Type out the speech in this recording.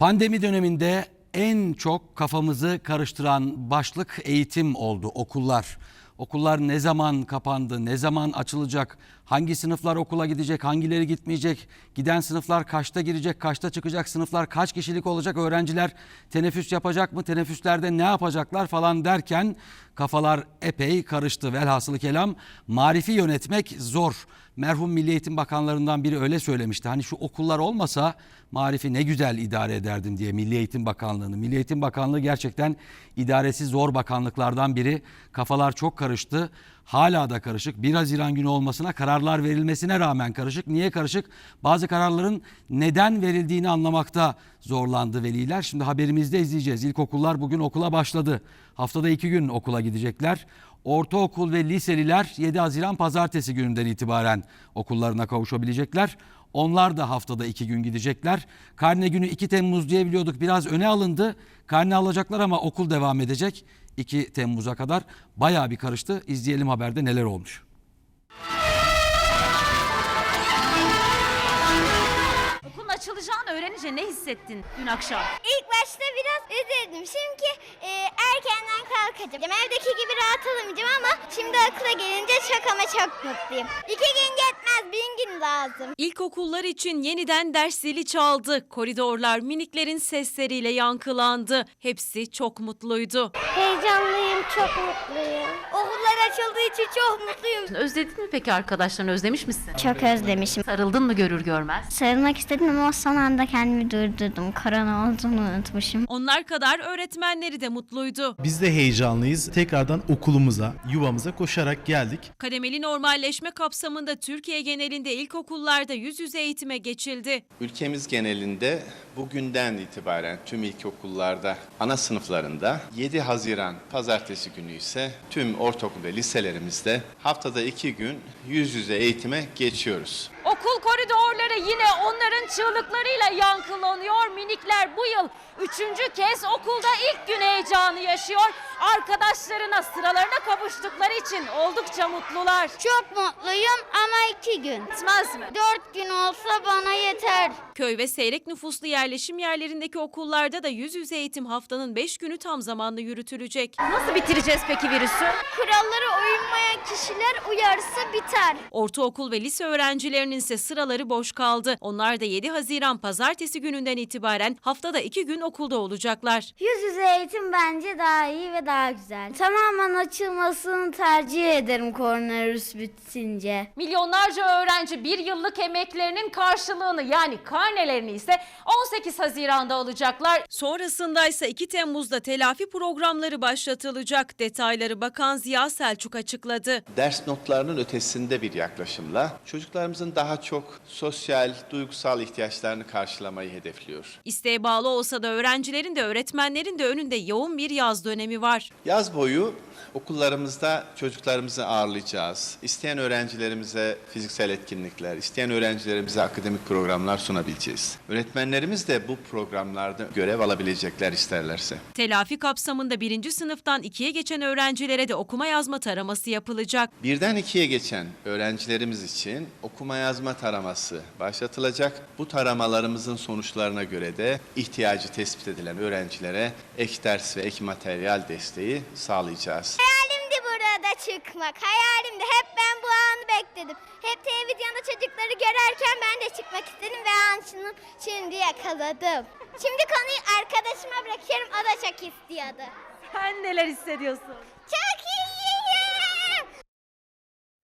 Pandemi döneminde en çok kafamızı karıştıran başlık eğitim oldu okullar. Okullar ne zaman kapandı, ne zaman açılacak, hangi sınıflar okula gidecek, hangileri gitmeyecek, giden sınıflar kaçta girecek, kaçta çıkacak, sınıflar kaç kişilik olacak, öğrenciler teneffüs yapacak mı, teneffüslerde ne yapacaklar falan derken kafalar epey karıştı. Velhasılı kelam marifi yönetmek zor. Merhum Milli Eğitim Bakanlarından biri öyle söylemişti. Hani şu okullar olmasa marifi ne güzel idare ederdim diye Milli Eğitim Bakanlığı'nı. Milli Eğitim Bakanlığı gerçekten idaresi zor bakanlıklardan biri. Kafalar çok karıştı. Hala da karışık. 1 Haziran günü olmasına kararlar verilmesine rağmen karışık. Niye karışık? Bazı kararların neden verildiğini anlamakta zorlandı veliler. Şimdi haberimizde izleyeceğiz. İlkokullar bugün okula başladı. Haftada iki gün okula gidecekler. Ortaokul ve liseliler 7 Haziran pazartesi gününden itibaren okullarına kavuşabilecekler. Onlar da haftada iki gün gidecekler. Karne günü 2 Temmuz diye biliyorduk biraz öne alındı. Karne alacaklar ama okul devam edecek 2 Temmuz'a kadar. Bayağı bir karıştı. İzleyelim haberde neler olmuş. Okulun açılacağını öğrenince ne hissettin dün akşam? İlk başta biraz üzüldüm. Çünkü e, erkenden kalkacağım. Evdeki gibi rahat olamayacağım ama şimdi okula gelince çok ama çok mutluyum. İki gün yetmez, bin gün lazım. İlkokullar için yeniden ders zili çaldı. Koridorlar miniklerin sesleriyle yankılandı. Hepsi çok mutluydu. Heyecanlıyım, çok mutluyum. Okullar açıldığı için çok mutluyum. Özledin mi peki arkadaşlarını özlemiş misin? Çok özlemişim. Sarıldın mı görür görmez? Sarılmak istedim ama son anda kendimi durdurdum. Korona olduğunu unutmuşum. Onlar kadar öğretmenleri de mutluydu. Biz de heyecanlıyız. Tekrardan okulumuza, yuvamıza koşarak geldik. Kademeli normalleşme kapsamında Türkiye genelinde ilkokullarda yüz yüze eğitime geçildi. Ülkemiz genelinde bugünden itibaren tüm ilkokullarda, ana sınıflarında 7 Haziran pazartesi günü ise tüm ortaokul ve liselerimizde haftada iki gün yüz yüze eğitime geçiyoruz. Okul koridorları çığlıklarıyla yankılanıyor. Minikler bu yıl üçüncü kez okulda ilk gün heyecanı yaşıyor. Arkadaşlarına sıralarına kavuştukları için oldukça mutlular. Çok mutluyum ama iki gün. Bitmez mi? Dört gün olsa bana yeter. Köy ve seyrek nüfuslu yerleşim yerlerindeki okullarda da yüz yüze eğitim haftanın 5 günü tam zamanlı yürütülecek. Nasıl bitireceğiz peki virüsü? Kurallara uymayan kişiler uyarsa biter. Ortaokul ve lise öğrencilerinin ise sıraları boş kaldı. Onlar da 7 Haziran pazartesi gününden itibaren haftada 2 gün okulda olacaklar. Yüz yüze eğitim bence daha iyi ve daha güzel. Tamamen açılmasını tercih ederim koronavirüs bitince. Milyonlarca öğrenci bir yıllık emeklerinin karşılığını yani karnelerini ise 18 Haziran'da alacaklar. Sonrasında ise 2 Temmuz'da telafi programları başlatılacak. Detayları Bakan Ziya Selçuk açıkladı. Ders notlarının ötesinde bir yaklaşımla çocuklarımızın daha çok sosyal, duygusal ihtiyaçlarını karşılamayı hedefliyor. İsteğe bağlı olsa da öğrencilerin de öğretmenlerin de önünde yoğun bir yaz dönemi var. Yaz boyu okullarımızda çocuklarımızı ağırlayacağız. İsteyen öğrencilerimize fiziksel etkinlikler, isteyen öğrencilerimize akademik programlar sunabileceğiz. Öğretmenlerimiz de bu programlarda görev alabilecekler isterlerse. Telafi kapsamında birinci sınıftan ikiye geçen öğrencilere de okuma yazma taraması yapılacak. Birden ikiye geçen öğrencilerimiz için okuma yazma taraması başlatılacak. Bu taramalarımızın sonuçlarına göre de ihtiyacı tespit edilen öğrencilere ek ders ve ek materyal desteği sağlayacağız. Hayalimdi burada çıkmak. Hayalimdi. Hep ben bu anı bekledim. Hep televizyonda çocukları görerken ben de çıkmak istedim ve anını şimdi yakaladım. Şimdi konuyu arkadaşıma bırakıyorum. O da çok istiyordu. Sen neler hissediyorsun?